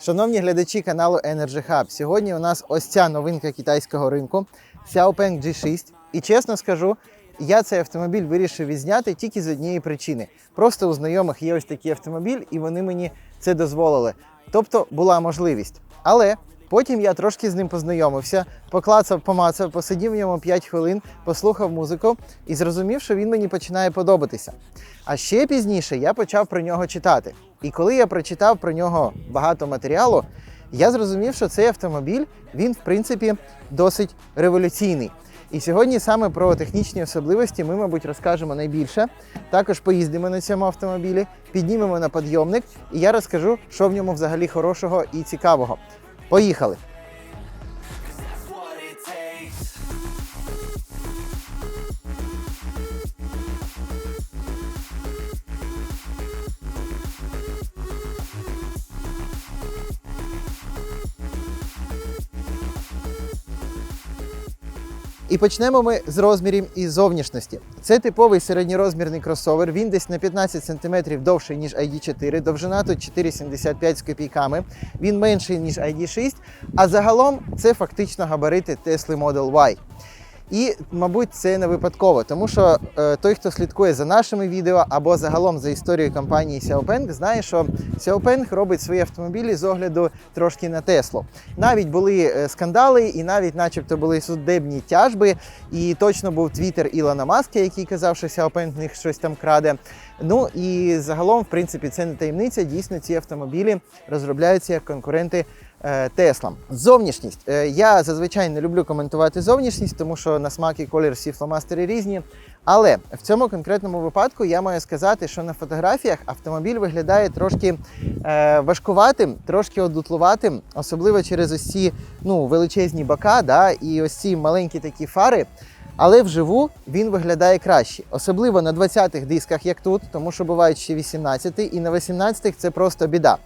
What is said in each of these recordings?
Шановні глядачі каналу Energy Hub, сьогодні у нас ось ця новинка китайського ринку Xiaopeng G6. І чесно скажу, я цей автомобіль вирішив відзняти тільки з однієї причини. Просто у знайомих є ось такий автомобіль, і вони мені це дозволили. Тобто була можливість. Але потім я трошки з ним познайомився, поклацав, помацав, посидів в ньому 5 хвилин, послухав музику і зрозумів, що він мені починає подобатися. А ще пізніше я почав про нього читати. І коли я прочитав про нього багато матеріалу, я зрозумів, що цей автомобіль він в принципі досить революційний. І сьогодні саме про технічні особливості ми, мабуть, розкажемо найбільше. Також поїздимо на цьому автомобілі, піднімемо на підйомник, і я розкажу, що в ньому взагалі хорошого і цікавого. Поїхали! І почнемо ми з розмірів і зовнішності. Це типовий середньорозмірний кросовер. Він десь на 15 см довший, ніж ID4, довжина тут 4,75 з копійками. Він менший, ніж ID6, а загалом це фактично габарити Tesla Model Y. І, мабуть, це не випадково, тому що е, той, хто слідкує за нашими відео або загалом за історією компанії Xiaopeng, знає, що Xiaopeng робить свої автомобілі з огляду трошки на Теслу. Навіть були е, скандали, і навіть, начебто, були судебні тяжби. І точно був твіттер Ілона Маска, який казав, що Xiaopeng в них щось там краде. Ну і загалом, в принципі, це не таємниця. Дійсно, ці автомобілі розробляються як конкуренти Теслам. Зовнішність. Е, Я зазвичай не люблю коментувати зовнішність, тому що на смак і колір всі фломастери різні. Але в цьому конкретному випадку я маю сказати, що на фотографіях автомобіль виглядає трошки е, важкуватим, трошки одутлуватим, особливо через ось ці ну, величезні бока, да, і ось ці маленькі такі фари. Але вживу він виглядає краще, особливо на 20-х дисках, як тут, тому що бувають ще 18-й, і на 18-х це просто біда.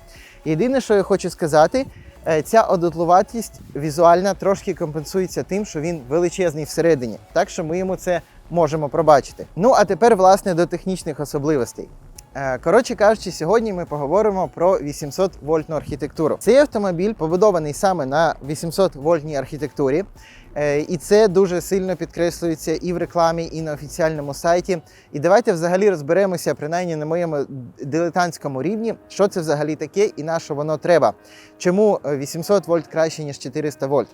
Єдине, що я хочу сказати, е, ця одутлуватість візуальна трошки компенсується тим, що він величезний всередині, так що ми йому це можемо пробачити. Ну а тепер, власне, до технічних особливостей. Е, Коротше кажучи, сьогодні ми поговоримо про 800 вольтну архітектуру. Цей автомобіль побудований саме на 800 вольтній архітектурі, Е, і це дуже сильно підкреслюється і в рекламі, і на офіціальному сайті. І давайте взагалі розберемося, принаймні на моєму дилетантському рівні, що це взагалі таке і на що воно треба. Чому е, 800 вольт краще ніж 400 вольт?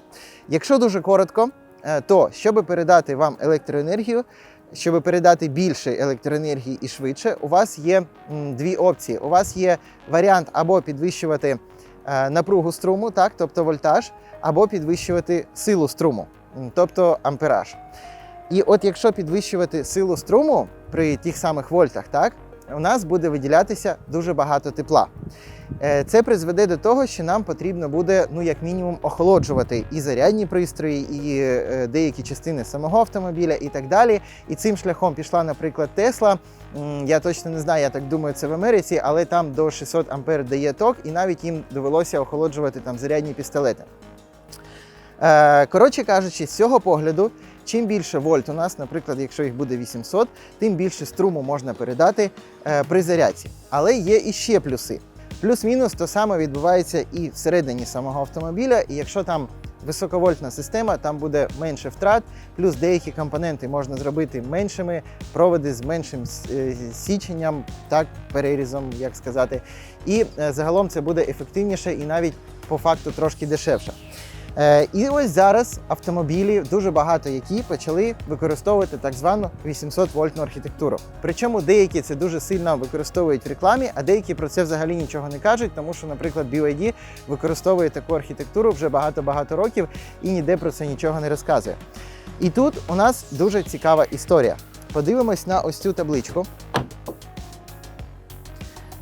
Якщо дуже коротко, е, то щоб передати вам електроенергію. Щоб передати більше електроенергії і швидше, у вас є дві опції. У вас є варіант або підвищувати е, напругу струму, так, тобто вольтаж, або підвищувати силу струму, тобто ампераж. І от якщо підвищувати силу струму при тих самих вольтах, так, у нас буде виділятися дуже багато тепла. Е, Це призведе до того, що нам потрібно буде, ну як мінімум, охолоджувати і зарядні пристрої, і е, деякі частини самого автомобіля, і так далі. І цим шляхом пішла, наприклад, Тесла. Я точно не знаю, я так думаю, це в Америці, але там до 600 ампер дає ток, і навіть їм довелося охолоджувати там зарядні пістолети. Е, Коротше кажучи, з цього погляду, чим більше вольт у нас, наприклад, якщо їх буде 800, тим більше струму можна передати при зарядці. Але є і ще плюси. Плюс-мінус то саме відбувається і всередині самого автомобіля, і якщо там високовольтна система, там буде менше втрат, плюс деякі компоненти можна зробити меншими, проводи з меншим е, січенням, так, перерізом, як сказати. І е, загалом це буде ефективніше і навіть по факту трошки дешевше. Е, І ось зараз автомобілі дуже багато які почали використовувати так звану 800 вольтну архітектуру. Причому деякі це дуже сильно використовують в рекламі, а деякі про це взагалі нічого не кажуть, тому що, наприклад, BYD використовує таку архітектуру вже багато-багато років і ніде про це нічого не розказує. І тут у нас дуже цікава історія. Подивимось на ось цю табличку.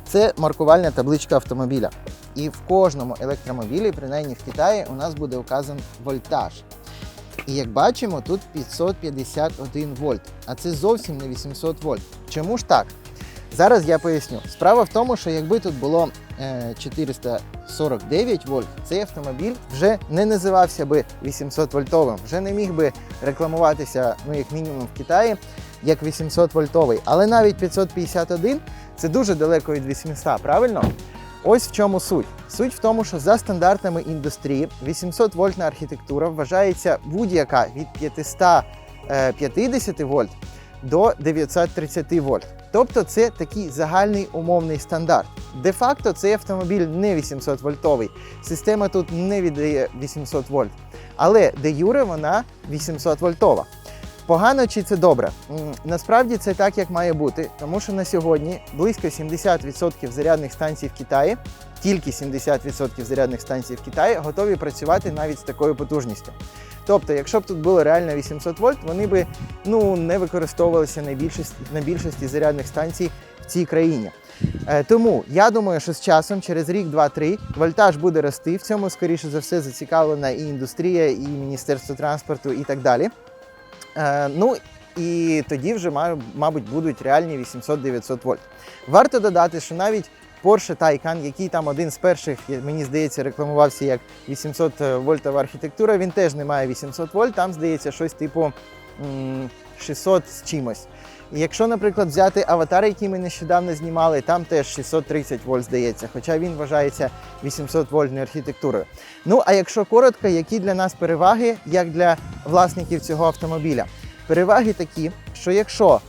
Це маркувальна табличка автомобіля. І в кожному електромобілі, принаймні в Китаї, у нас буде указан вольтаж. І як бачимо, тут 551 вольт, а це зовсім не 800 вольт. Чому ж так? Зараз я поясню. Справа в тому, що якби тут було е, 449 вольт, цей автомобіль вже не називався би 800 вольтовим, вже не міг би рекламуватися, ну як мінімум в Китаї. як 800 вольтовий, але навіть 551 це дуже далеко від 800, правильно? Ось в чому суть. Суть в тому, що за стандартами індустрії 800 вольтна архітектура вважається будь-яка від 550 вольт до 930 вольт. Тобто це такий загальний умовний стандарт. Де-факто цей автомобіль не 800 вольтовий. Система тут не віддає 800 вольт. Але де юре вона 800 вольтова. Погано чи це добре? Насправді це так, як має бути, тому що на сьогодні близько 70% зарядних станцій в Китаї, тільки 70% зарядних станцій в Китаї готові працювати навіть з такою потужністю. Тобто, якщо б тут було реально 800 вольт, вони би ну, не використовувалися на більшості, на більшості зарядних станцій в цій країні. Е, тому я думаю, що з часом, через рік, два-три, вольтаж буде рости. В цьому, скоріше за все, зацікавлена і індустрія, і Міністерство транспорту, і так далі. Е, ну і тоді вже мабуть будуть реальні 800-900 вольт. Варто додати, що навіть Porsche Taycan, який там один з перших, мені здається, рекламувався як 800 вольтова архітектура, він теж не має 800 вольт, там здається щось типу 600 з чимось. І якщо, наприклад, взяти аватар, який ми нещодавно знімали, там теж 630 вольт здається, хоча він вважається 800 вольтною архітектурою. Ну а якщо коротко, які для нас переваги, як для власників цього автомобіля? Переваги такі, що якщо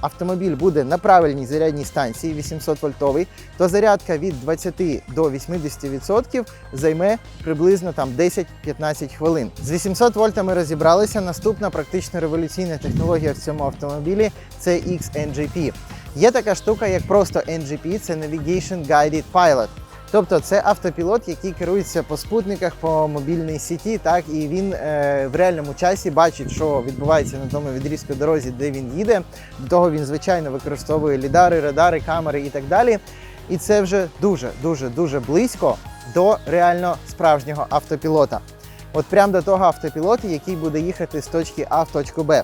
автомобіль буде на правильній зарядній станції 800 вольтовий, то зарядка від 20 до 80% займе приблизно там 10-15 хвилин. З 800 вольтами розібралися. Наступна практично революційна технологія в цьому автомобілі це XNGP. Є така штука, як просто NGP, це Navigation Guided Pilot. Тобто це автопілот, який керується по спутниках, по мобільній сіті, так і він е, в реальному часі бачить, що відбувається на тому відрізку дорозі, де він їде. До того він звичайно використовує лідари, радари, камери і так далі. І це вже дуже, дуже, дуже близько до реально справжнього автопілота. От прямо до того автопілота, який буде їхати з точки А в точку Б.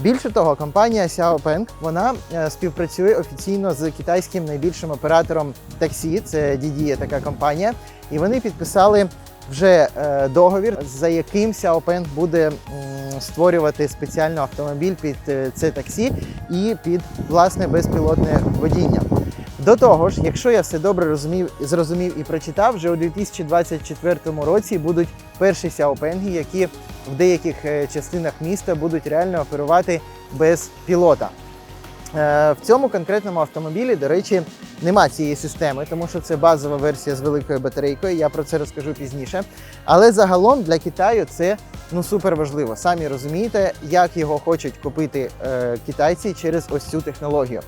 Більше того, компанія Xiaopeng вона е, співпрацює офіційно з китайським найбільшим оператором таксі, це є така компанія, і вони підписали вже е, договір, за яким Xiaopeng буде створювати спеціально автомобіль під е, це таксі і під власне безпілотне водіння. До того ж, якщо я все добре розумів, зрозумів і прочитав, вже у 2024 році будуть перші Xiaopeng, які в деяких е, частинах міста будуть реально оперувати без пілота. Е, В цьому конкретному автомобілі, до речі, нема цієї системи, тому що це базова версія з великою батарейкою. Я про це розкажу пізніше. Але загалом для Китаю це ну супер важливо. Самі розумієте, як його хочуть купити е, китайці через ось цю технологію.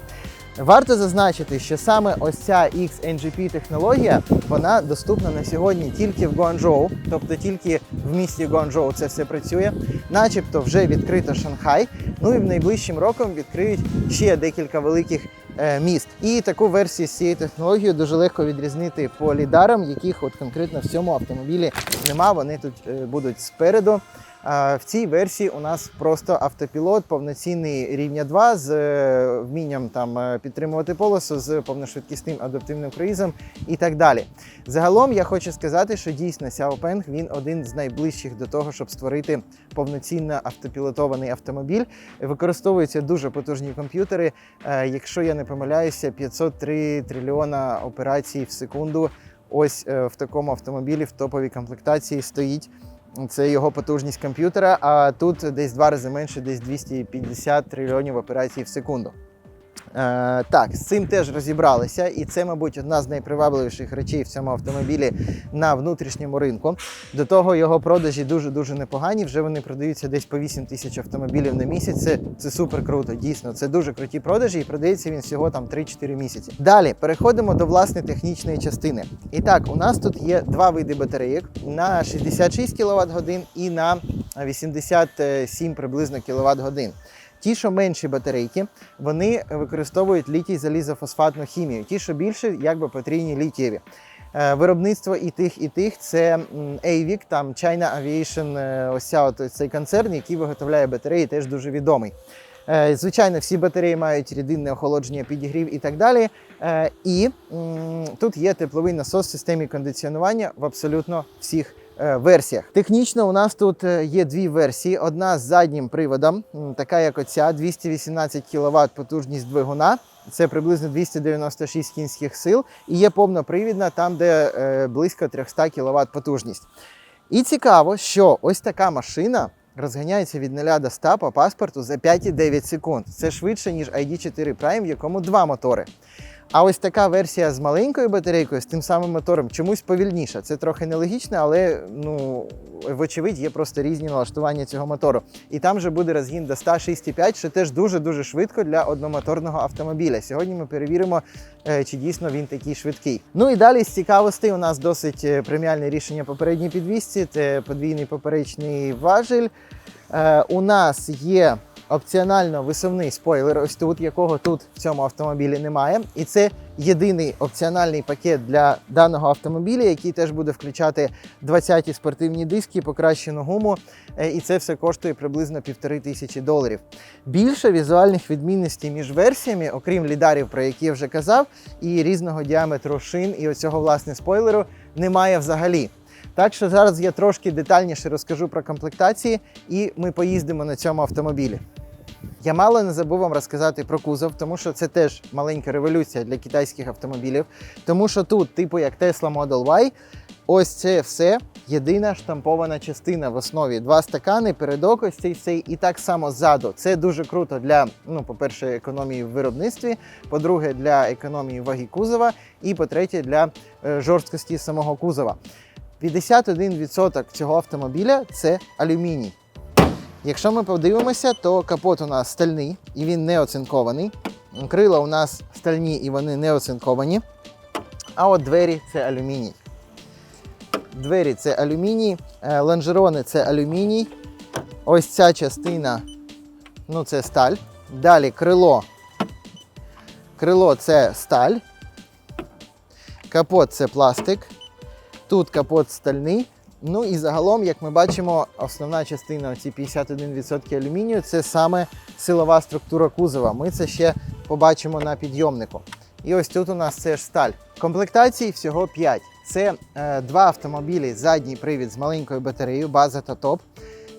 Варто зазначити, що саме ось ця XNGP технологія вона доступна на сьогодні тільки в Гуанчжоу, тобто тільки в місті Гуанчжоу це все працює. Начебто вже відкрито Шанхай. Ну і в найближчим роком відкриють ще декілька великих е, міст. І таку версію з цією технологією дуже легко відрізнити по лідарам, яких от конкретно в цьому автомобілі нема. Вони тут е, будуть спереду. В цій версії у нас просто автопілот повноцінний рівня 2 з е, вмінням там е, підтримувати полосу з повношвидкісним адаптивним круїзом і так далі. Загалом я хочу сказати, що дійсно Xiaopeng він один з найближчих до того, щоб створити повноцінно автопілотований автомобіль. Використовуються дуже потужні комп'ютери. Е, Якщо я не помиляюся, 503 трильйона операцій в секунду. Ось в такому автомобілі в топовій комплектації стоїть. Це його потужність комп'ютера, а тут десь два рази менше, десь 250 трильйонів операцій в секунду. Е, так, з цим теж розібралися, і це, мабуть, одна з найпривабливіших речей в цьому автомобілі на внутрішньому ринку. До того його продажі дуже-дуже непогані. Вже вони продаються десь по 8 тисяч автомобілів на місяць. Це, це супер круто, дійсно. Це дуже круті продажі, і продається він всього там 3-4 місяці. Далі переходимо до власне технічної частини. І так, у нас тут є два види батарейок на 66 кВт годин і на 87 приблизно кВт годин. Ті, що менші батарейки, вони використовують літій залізофосфатну хімію. Ті, що більше, якби потрійні літієві. Е, Виробництво і тих, і тих це AVIC, там China Aviation, е, ось цей концерн, який виготовляє батареї, теж дуже відомий. Е, Звичайно, всі батареї мають рідинне охолодження, підігрів і так далі. І тут є тепловий насос в системі кондиціонування в абсолютно всіх версіях. Технічно у нас тут е, є дві версії: одна з заднім приводом, така як оця, 218 кВт потужність двигуна. Це приблизно 296 кінських сил, і є повнопривідна, там, де е, близько 300 кВт потужність. І цікаво, що ось така машина розганяється від 0 до 100 по паспорту за 5,9 секунд. Це швидше, ніж ID4 Prime, в якому два мотори. А ось така версія з маленькою батарейкою, з тим самим мотором, чомусь повільніша. Це трохи нелогічно, але ну, вочевидь, є просто різні налаштування цього мотору. І там же буде розгін до 106,5, що теж дуже-дуже швидко для одномоторного автомобіля. Сьогодні ми перевіримо, е, чи дійсно він такий швидкий. Ну і далі з цікавостей у нас досить е, преміальне рішення попередній підвісці. Це подвійний поперечний важель. Е, У нас є опціонально висувний спойлер, ось тут, якого тут в цьому автомобілі немає. І це єдиний опціональний пакет для даного автомобіля, який теж буде включати 20-ті спортивні диски, покращену гуму. Е, І це все коштує приблизно півтори тисячі доларів. Більше візуальних відмінностей між версіями, окрім лідарів, про які я вже казав, і різного діаметру шин, і оцього власне спойлеру, немає взагалі. Так що зараз я трошки детальніше розкажу про комплектації, і ми поїздимо на цьому автомобілі. Я мало не забув вам розказати про кузов, тому що це теж маленька революція для китайських автомобілів. Тому що тут, типу як Tesla Model Y, ось це все єдина штампована частина в основі. Два стакани, передок, ось цей всей, і так само ззаду. Це дуже круто для, ну, по-перше, економії в виробництві, по-друге, для економії ваги кузова, і по-третє, для е, жорсткості самого кузова. 51% цього автомобіля це алюміній. Якщо ми подивимося, то капот у нас стальний і він не оцинкований. Крила у нас стальні і вони не оцинковані. А от двері це алюміній. Двері це алюміній, е, лонжерони це алюміній. Ось ця частина ну це сталь. Далі крило. Крило це сталь. Капот це пластик. Тут капот стальний. Ну і загалом, як ми бачимо, основна частина, ці 51% алюмінію, це саме силова структура кузова. Ми це ще побачимо на підйомнику. І ось тут у нас це ж сталь. Комплектацій всього 5. Це е, два автомобілі задній привід з маленькою батареєю, база та топ.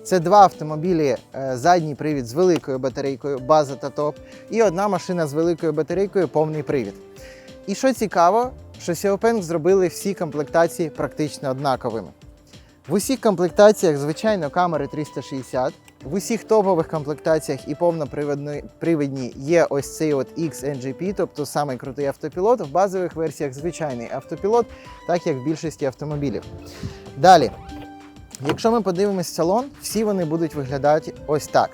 Це два автомобілі е, задній привід з великою батарейкою, база та топ. І одна машина з великою батарейкою, повний привід. І що цікаво, що Xiaopeng зробили всі комплектації практично однаковими. В усіх комплектаціях, звичайно, камери 360. В усіх топових комплектаціях і повнопривідні є ось цей от XNGP, тобто самий крутий автопілот. В базових версіях звичайний автопілот, так як в більшості автомобілів. Далі, якщо ми подивимось салон, всі вони будуть виглядати ось так.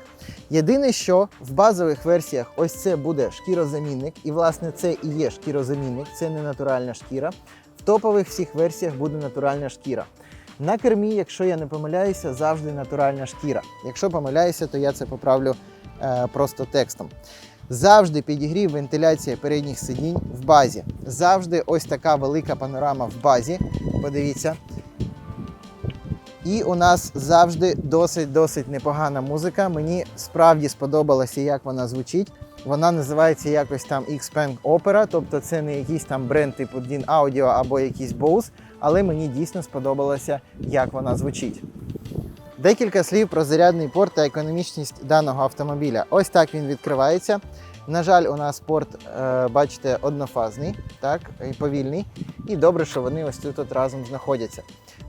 Єдине, що в базових версіях ось це буде шкірозамінник, і власне це і є шкірозамінник, це не натуральна шкіра. В топових всіх версіях буде натуральна шкіра. На кермі, якщо я не помиляюся, завжди натуральна шкіра. Якщо помиляюся, то я це поправлю е, просто текстом. Завжди підігрів вентиляція передніх сидінь в базі. Завжди ось така велика панорама в базі. Подивіться. І у нас завжди досить-досить непогана музика. Мені справді сподобалося, як вона звучить. Вона називається якось там Xpeng Opera, тобто це не якийсь там бренд типу DIN Audio або якийсь Bose, але мені дійсно сподобалося, як вона звучить. Декілька слів про зарядний порт та економічність даного автомобіля. Ось так він відкривається. На жаль, у нас порт, е, бачите, однофазний, так, повільний. І добре, що вони ось тут от разом знаходяться.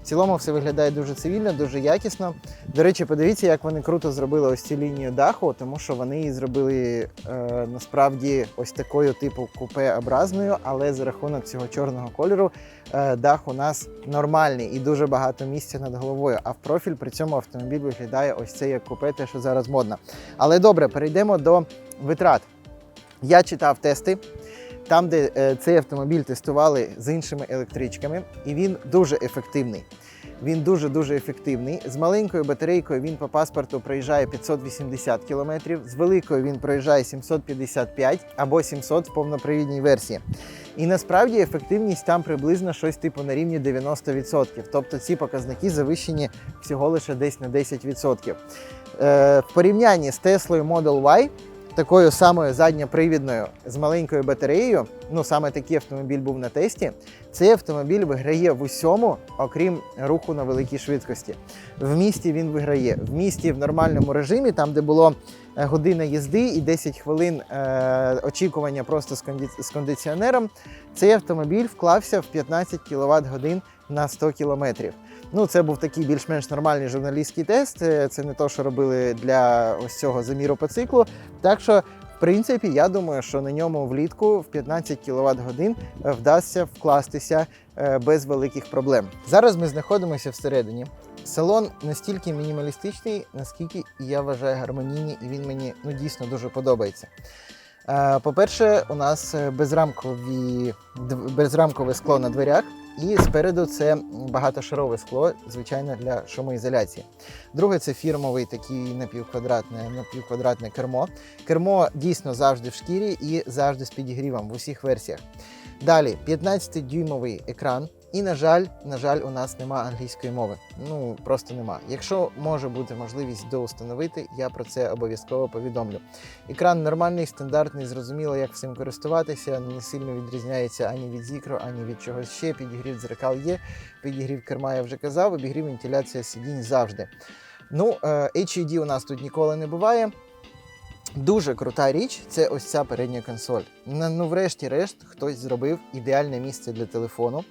В цілому все виглядає дуже цивільно, дуже якісно. До речі, подивіться, як вони круто зробили ось цю лінію даху, тому що вони її зробили е, насправді ось такою типу купе-образною, але за рахунок цього чорного кольору е, дах у нас нормальний і дуже багато місця над головою. А в профіль при цьому автомобіль виглядає ось це як купе, те, що зараз модно. Але добре, перейдемо до витрат. Я читав тести. Там, де е, цей автомобіль тестували з іншими електричками, і він дуже ефективний. Він дуже-дуже ефективний. З маленькою батарейкою він по паспорту проїжджає 580 км, з великою він проїжджає 755 або 700 в повнопривідній версії. І насправді ефективність там приблизно щось типу на рівні 90%. Тобто ці показники завищені всього лише десь на 10%. Е, в порівнянні з Теслою Model Y такою самою задньопривідною з маленькою батареєю. Ну саме такий автомобіль був на тесті. Цей автомобіль виграє в усьому, окрім руху на великій швидкості. В місті він виграє. В місті в нормальному режимі, там де було е, година їзди і 10 хвилин е, очікування просто з, конді- з кондиціонером. Цей автомобіль вклався в 15 кВт годин на 100 кілометрів. Ну, це був такий більш-менш нормальний журналістський тест. Е, Це не то, що робили для ось цього заміру по циклу. Так що, в принципі, я думаю, що на ньому влітку в 15 кВт годин вдасться вкластися е, без великих проблем. Зараз ми знаходимося всередині. Салон настільки мінімалістичний, наскільки я вважаю гармонійний, і він мені ну дійсно дуже подобається. Е, По-перше, у нас безрамкові, безрамкове скло на дверях, і спереду це багатошарове скло, звичайно, для шумоізоляції. Друге, це фірмовий такий напівквадратне, напівквадратне кермо. Кермо дійсно завжди в шкірі і завжди з підігрівом в усіх версіях. Далі 15-дюймовий екран. І, на жаль, на жаль, у нас нема англійської мови. Ну просто нема. Якщо може бути можливість доустановити, я про це обов'язково повідомлю. Екран нормальний, стандартний, зрозуміло, як всім користуватися. Не сильно відрізняється ані від зікро, ані від чогось ще. Підігрів дзеркал є, підігрів керма я вже казав, обігрів вентиляція сидінь завжди. Ну, е, HUD у нас тут ніколи не буває. Дуже крута річ це ось ця передня консоль. Ну, врешті-решт, хтось зробив ідеальне місце для телефону.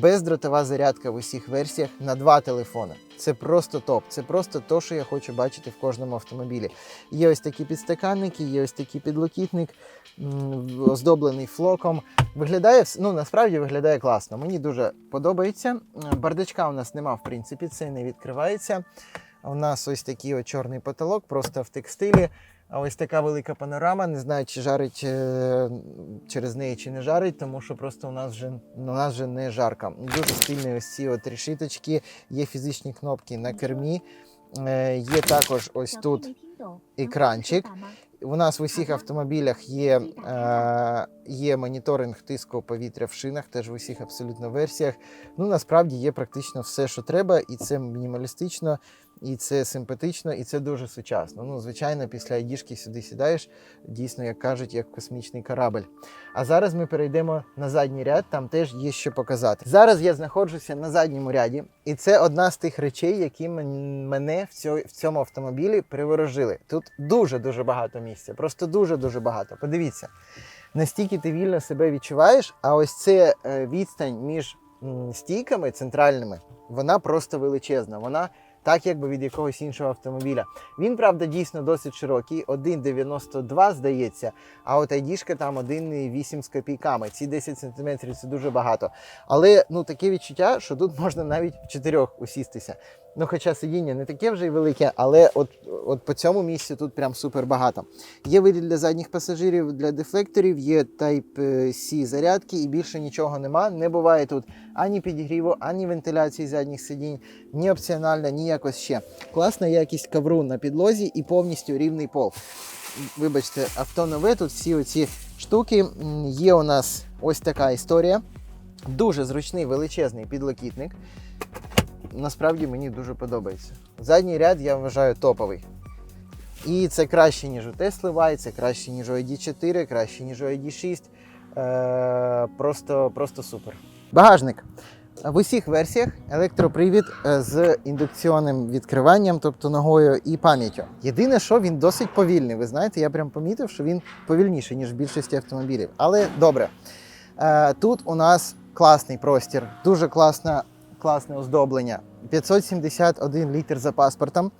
Бездротова зарядка в усіх версіях на два телефони. Це просто топ. Це просто то, що я хочу бачити в кожному автомобілі. Є ось такі підстаканники, є ось такий підлокітник, оздоблений флоком. Виглядає ну насправді виглядає класно. Мені дуже подобається. Бардачка у нас нема, в принципі, це не відкривається. У нас ось такий чорний потолок, просто в текстилі. А ось така велика панорама. Не знаю, чи жарить е, через неї, чи не жарить, тому що просто у нас вже у нас вже не жарко. Дуже стильні ось ці от решіточки, є фізичні кнопки на кермі. Е, є також ось тут екранчик. У нас в усіх автомобілях є, е, є моніторинг тиску повітря в шинах, теж в усіх абсолютно версіях. Ну насправді є практично все, що треба, і це мінімалістично, і це симпатично, і це дуже сучасно. Ну, звичайно, після айдішки сюди сідаєш, дійсно, як кажуть, як космічний корабль. А зараз ми перейдемо на задній ряд, там теж є що показати. Зараз я знаходжуся на задньому ряді, і це одна з тих речей, які мене в цьому автомобілі приворожили. Тут дуже дуже багато місця, просто дуже дуже багато. Подивіться, настільки ти вільно себе відчуваєш, а ось це е, відстань між стійками центральними, вона просто величезна. Вона так, якби від якогось іншого автомобіля. Він, правда, дійсно досить широкий, 1,92 здається, а от айдішка там 1,8 з копійками. Ці 10 см це дуже багато. Але ну таке відчуття, що тут можна навіть в чотирьох усістися. Ну, хоча сидіння не таке вже й велике, але от, от по цьому місці тут прям супер багато. Є вирід для задніх пасажирів, для дефлекторів, є Type-C зарядки і більше нічого нема. Не буває тут ані підігріву, ані вентиляції задніх сидінь, ні опціонально, ні якось ще. Класна якість ковру на підлозі і повністю рівний пол. Вибачте, авто нове, тут всі оці штуки. Є у нас ось така історія. Дуже зручний величезний підлокітник. Насправді мені дуже подобається. Задній ряд я вважаю топовий. І це краще, ніж у Tesla Y, це краще, ніж у ID4, краще, ніж у ID6. Е, просто, просто супер. Багажник. В усіх версіях електропривід е, з індукційним відкриванням, тобто ногою і пам'яттю. Єдине, що він досить повільний. Ви знаєте, я прям помітив, що він повільніший, ніж в більшості автомобілів. Але добре. Е, Тут у нас класний простір, дуже класна, класне оздоблення. 571 літр за паспортом.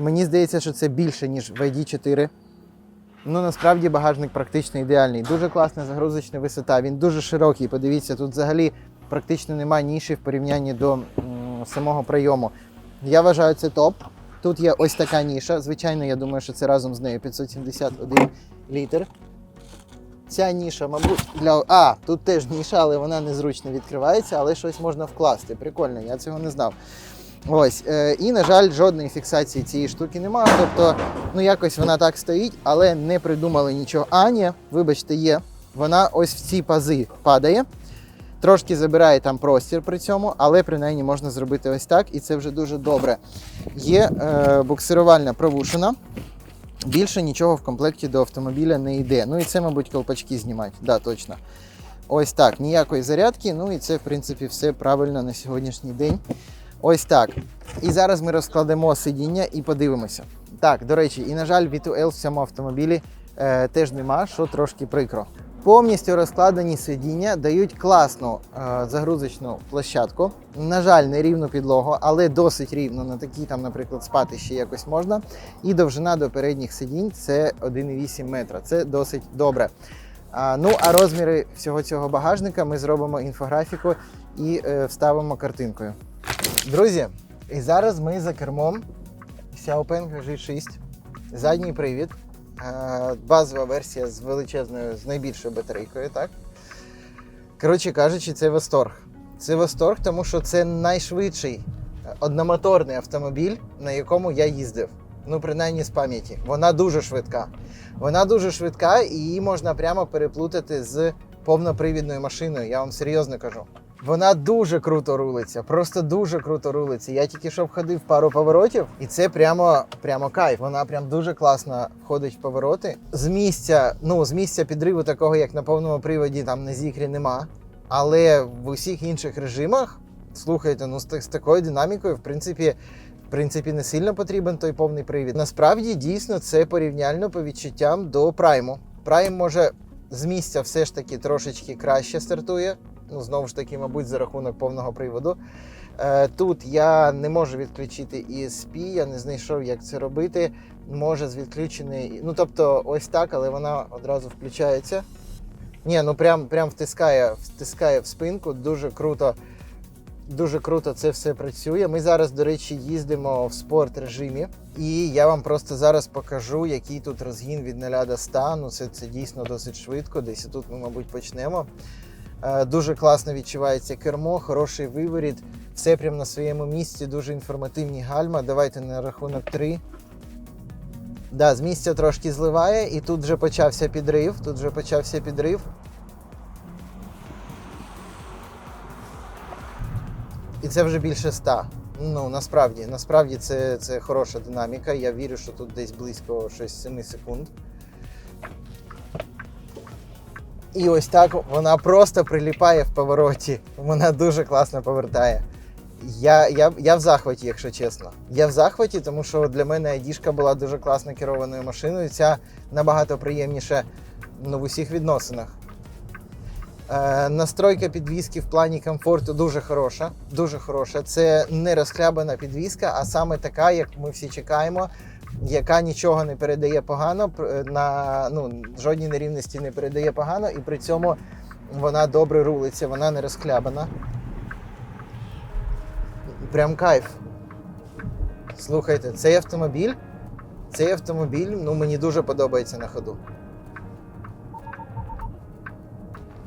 Мені здається, що це більше, ніж в ID4. Ну, насправді багажник практично ідеальний. Дуже класна загрузочна висота. Він дуже широкий. Подивіться, тут взагалі практично немає ніші в порівнянні до м, самого прийому. Я вважаю, це топ. Тут є ось така ніша. Звичайно, я думаю, що це разом з нею 571 літр. Ця ніша, мабуть, для. А, тут теж ніша, але вона незручно відкривається, але щось можна вкласти. Прикольно, я цього не знав. Ось. Е, і, на жаль, жодної фіксації цієї штуки немає. Тобто, ну якось вона так стоїть, але не придумали нічого. А, ні, вибачте, є. Вона ось в ці пази падає. Трошки забирає там простір при цьому, але принаймні можна зробити ось так, і це вже дуже добре. Є е, буксирувальна провушина. Більше нічого в комплекті до автомобіля не йде. Ну і це, мабуть, колпачки знімати. Да, точно. Ось так, ніякої зарядки. Ну і це, в принципі, все правильно на сьогоднішній день. Ось так. І зараз ми розкладемо сидіння і подивимося. Так, до речі, і на жаль, V2L в цьому автомобілі е, теж нема, що трошки прикро. Повністю розкладені сидіння дають класну е, загрузочну площадку. На жаль, не рівну підлогу, але досить рівно на такій там, наприклад, спати ще якось можна. І довжина до передніх сидінь це 1,8 метра. Це досить добре. А, ну а розміри всього цього багажника ми зробимо інфографіку і е, вставимо картинкою. Друзі, і зараз ми за кермом Xiaopeng G6, задній привід, базова версія з величезною, з найбільшою батарейкою, так? Коротше кажучи, це восторг. Це восторг, тому що це найшвидший е, одномоторний автомобіль, на якому я їздив. Ну, принаймні з пам'яті. Вона дуже швидка. Вона дуже швидка і її можна прямо переплутати з повнопривідною машиною. Я вам серйозно кажу. Вона дуже круто рулиться, просто дуже круто рулиться. Я тільки що входив пару поворотів, і це прямо, прямо кайф. Вона прям дуже класно входить в повороти. З місця, ну з місця підриву, такого як на повному приводі, там на зікрі нема. Але в усіх інших режимах, слухайте, ну з, так- з такою динамікою, в принципі, в принципі, не сильно потрібен той повний привід. Насправді, дійсно, це порівняльно по відчуттям до прайму. Прайм може з місця все ж таки трошечки краще стартує. Ну, знову ж таки, мабуть, за рахунок повного приводу. Е, Тут я не можу відключити ESP, я не знайшов, як це робити. Може з відключений. Ну, тобто, ось так, але вона одразу включається. Ні, ну прям, прям втискає, втискає в спинку, дуже круто. Дуже круто це все працює. Ми зараз, до речі, їздимо в спорт режимі, і я вам просто зараз покажу, який тут розгін від 0 до 100. Ну, це, це дійсно досить швидко. Десь тут ми, мабуть, почнемо. Е, Дуже класно відчувається кермо, хороший виворіт, все прямо на своєму місці, дуже інформативні гальма. Давайте на рахунок 3. Да, з місця трошки зливає, і тут вже почався підрив. Тут вже почався підрив. І це вже більше 100. Ну, насправді, насправді це, це хороша динаміка. Я вірю, що тут десь близько щось 7 секунд. І ось так вона просто приліпає в повороті. Вона дуже класно повертає. Я, я, я в захваті, якщо чесно. Я в захваті, тому що для мене ID була дуже класно керованою машиною. Ця набагато приємніша ну, в усіх відносинах. Е, настройка підвіски в плані комфорту дуже хороша. Дуже хороша. Це не розхлябана підвіска, а саме така, як ми всі чекаємо, яка нічого не передає погано, на ну, жодній нерівності не передає погано, і при цьому вона добре рулиться, вона не розхлябана. Прям кайф. Слухайте, цей автомобіль, цей автомобіль ну, мені дуже подобається на ходу.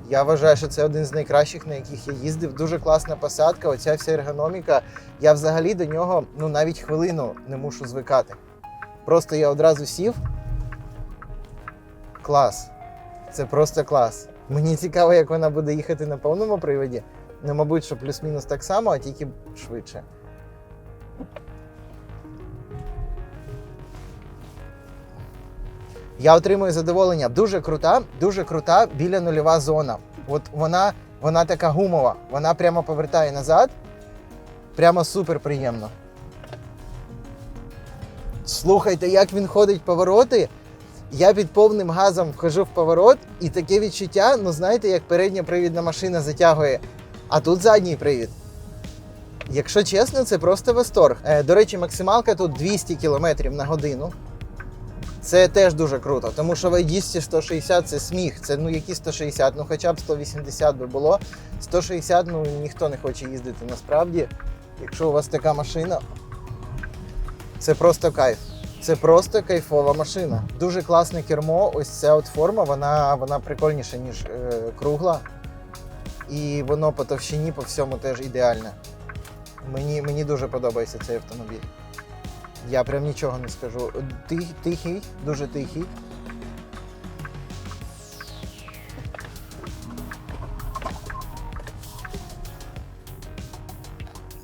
Я вважаю, що це один з найкращих, на яких я їздив. Дуже класна посадка, оця вся ергономіка. Я взагалі до нього ну, навіть хвилину не мушу звикати. Просто я одразу сів. Клас. Це просто клас. Мені цікаво, як вона буде їхати на повному приводі. Ну, мабуть, що плюс-мінус так само, а тільки швидше. Я отримую задоволення. Дуже крута, дуже крута біля нульова зона. От вона, вона така гумова, вона прямо повертає назад. Прямо супер приємно. Слухайте, як він ходить повороти. Я під повним газом вхожу в поворот, і таке відчуття, ну знаєте, як передня привідна машина затягує, а тут задній привід. Якщо чесно, це просто восторг. Е, до речі, максималка тут 200 км на годину. Це теж дуже круто, тому що в ID 160 це сміх. Це ну які 160, ну хоча б 180 би було. 160, ну ніхто не хоче їздити насправді. Якщо у вас така машина, це просто кайф. Це просто кайфова машина. Дуже класне кермо. Ось ця от форма, вона, вона прикольніша, ніж е, кругла. І воно по товщині, по всьому теж ідеальне. Мені, мені дуже подобається цей автомобіль. Я прям нічого не скажу. Тих, тихий, дуже тихий.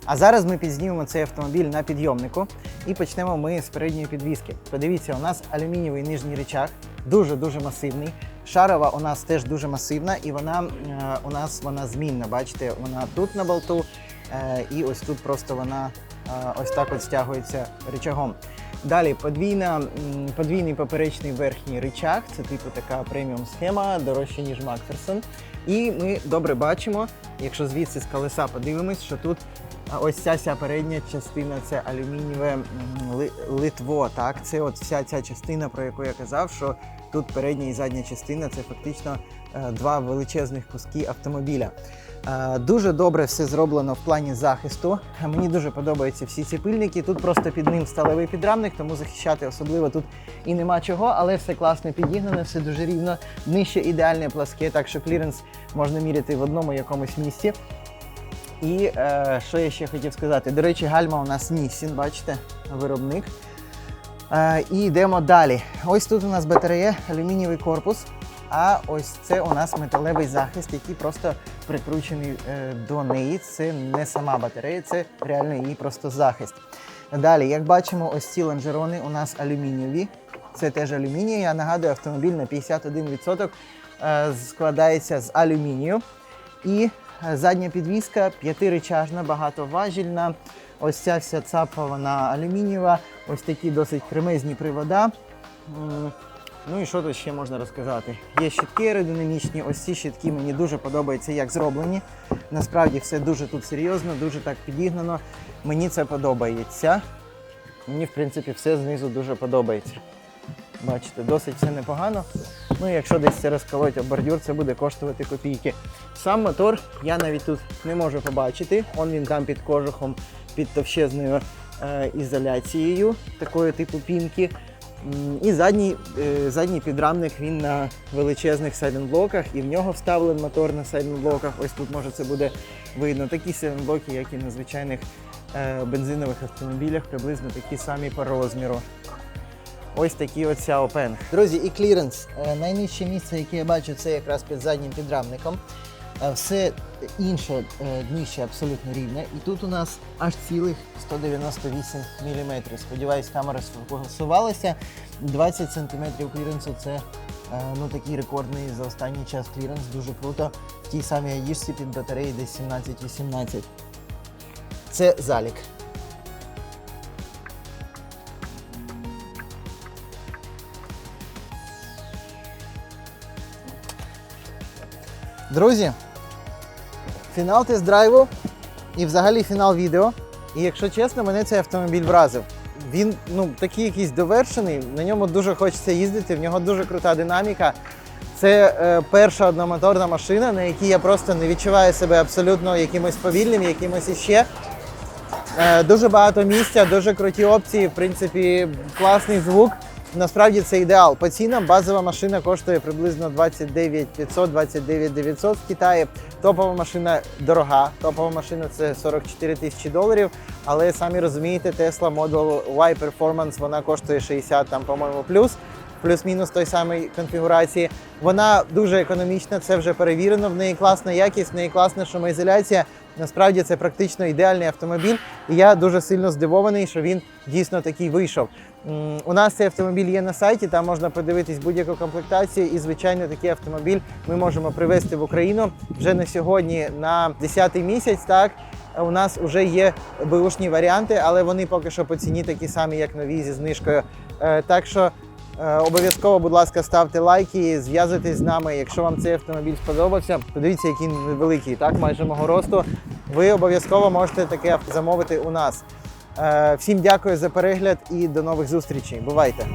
А зараз ми підзнімемо цей автомобіль на підйомнику. І почнемо ми з передньої підвіски. Подивіться, у нас алюмінієвий нижній рычаг, дуже-дуже масивний. Шарова у нас теж дуже масивна, і вона е, у нас вона змінна. Бачите, вона тут на болту, е, і ось тут просто вона е, ось так от стягується рычагом. Далі подвійна, м, подвійний поперечний верхній рычаг, це типу така преміум схема, дорожча, ніж Макферсон. І ми добре бачимо, якщо звідси з колеса подивимось, що тут а, ось ця вся передня частина це алюмінієве литво. Так, це от вся ця частина, про яку я казав, що тут передня і задня частина це фактично е, два величезних куски автомобіля. Е, Дуже добре все зроблено в плані захисту. Мені дуже подобаються всі ці пильники. Тут просто під ним сталевий підрамник, тому захищати особливо тут і нема чого, але все класно підігнане, все дуже рівно. Нижче ідеальне пласке, так що кліренс можна міряти в одному якомусь місці. І е, що я ще хотів сказати? До речі, гальма у нас Nissin, бачите, виробник. Е, і йдемо далі. Ось тут у нас батарея, алюмінієвий корпус. А ось це у нас металевий захист, який просто прикручений е, до неї. Це не сама батарея, це реально її просто захист. Далі, як бачимо, ось ці лонжерони у нас алюмінієві. Це теж алюміній. Я нагадую, автомобіль на 51% е, складається з алюмінію. І задня підвіска п'ятиричажна, багатоважільна. Ось ця вся цапа вона алюмінієва, ось такі досить кремезні привода. Ну і що тут ще можна розказати? Є щитки аеродинамічні, ось ці щитки мені дуже подобається, як зроблені. Насправді все дуже тут серйозно, дуже так підігнано. Мені це подобається. Мені, в принципі, все знизу дуже подобається. Бачите, досить все непогано. Ну, якщо десь це розколоть бордюр, це буде коштувати копійки. Сам мотор я навіть тут не можу побачити. Он він там під кожухом, під товщезною е, ізоляцією, такої типу пінки. І задній, е, задній підрамник він на величезних сайленблоках, і в нього вставлений мотор на сайленблоках. Ось тут може це буде видно. Такі сайленблоки, як і на звичайних е, бензинових автомобілях, приблизно такі самі по розміру. Ось такий от Xiaopeng. Друзі, і кліренс. Е, Найнижче місце, яке я бачу, це якраз під заднім підрамником. Е, Все інше е, дніще абсолютно рівне. І тут у нас аж цілих 198 мм. Сподіваюсь, камера сфокусувалася. 20 см кліренсу це ну, такий рекордний за останній час кліренс. Дуже круто. В тій самій аїшці під батареї десь 17-18. Це залік. Друзі, фінал тест-драйву і взагалі фінал відео. І якщо чесно, мене цей автомобіль вразив. Він ну, такий якийсь довершений, на ньому дуже хочеться їздити, в нього дуже крута динаміка. Це е, перша одномоторна машина, на якій я просто не відчуваю себе абсолютно якимось повільним, якимось іще. Е, дуже багато місця, дуже круті опції, в принципі, класний звук. Насправді це ідеал. По цінам базова машина коштує приблизно 29 500, 29 900 в Китаї. Топова машина дорога. Топова машина це 44 тисячі доларів. Але самі розумієте, Tesla Model Y Performance вона коштує 60 там, по-моєму, плюс. Плюс-мінус той самий конфігурації. Вона дуже економічна, це вже перевірено. В неї класна якість, в неї класна шумоізоляція. Насправді це практично ідеальний автомобіль, і я дуже сильно здивований, що він дійсно такий вийшов. У нас цей автомобіль є на сайті, там можна подивитись будь-яку комплектацію, і звичайно такий автомобіль ми можемо привезти в Україну вже на сьогодні на 10-й місяць. Так у нас вже є бушні варіанти, але вони поки що по ціні такі самі, як нові зі знижкою. Е, Так що Обов'язково, будь ласка, ставте лайки, зв'язуйтесь з нами. Якщо вам цей автомобіль сподобався, подивіться, який великий, так, майже мого росту. Ви обов'язково можете таке авто замовити у нас. Е, Всім дякую за перегляд і до нових зустрічей. Бувайте!